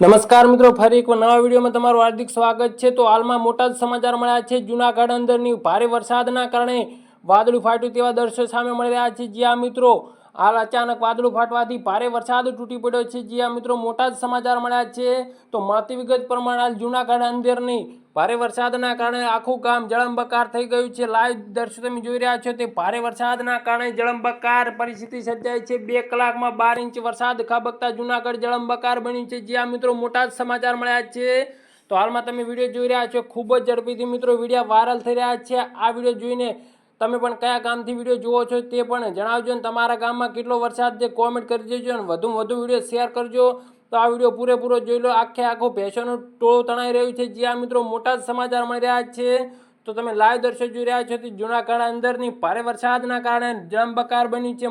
નમસ્કાર મિત્રો, ફરી એક નવા વિડીયોમાં તમારું હાર્દિક સ્વાગત છે. તો હાલમાં મોટા જ સમાચાર મળ્યા છે. જૂનાગઢ અંદરની ભારે વરસાદના કારણે વાદળું ફાટ્યું તેવા દ્રશ્યો સામે મળી રહ્યા છે. જ્યાં મિત્રો હાલ અચાનક વાદળું ફાટવાથી ભારે વરસાદ તૂટી પડ્યો છે. જ્યાં મિત્રો, મોટા જ સમાચાર મળ્યા છે. તો મળતી વિગત પ્રમાણે હાલ જૂનાગઢ અંધેરની ભારે વરસાદના કારણે આખું ગામ જળંબકાર થઈ ગયું છે. લાઈવ દર્શક તમે જોઈ રહ્યા છો તે ભારે વરસાદના કારણે જળંબકાર પરિસ્થિતિ સર્જાઈ છે. બે કલાકમાં બાર ઇંચ વરસાદ ખાબકતા જૂનાગઢ જળંબકાર બન્યું છે. જ્યાં મિત્રો, મોટા જ સમાચાર મળ્યા છે. તો હાલમાં તમે વીડિયો જોઈ રહ્યા છો. ખૂબ જ ઝડપીથી મિત્રો, વીડિયો વાયરલ થઈ રહ્યા છે. આ વીડિયો જોઈને તમે પણ કયા ગામથી વીડિયો જુઓ છો તે પણ જણાવજો અને તમારા ગામમાં કેટલો વરસાદ છે કોમેન્ટ કરી દેજો અને વધુમાં વધુ વીડિયો શેર કરજો. તો આ વીડિયો પૂરેપૂરો જોઈ લો. આખે આખો ભેંસોનું ટોળું તણાઈ રહ્યું છે. જ્યાં મિત્રો મોટા સમાચાર મળી રહ્યા છે. તો તમે લાઈવ દર્શક જોઈ રહ્યા છો જૂનાગઢ અંદરની ભારે વરસાદના કારણે જંબકાર બન્યું છે.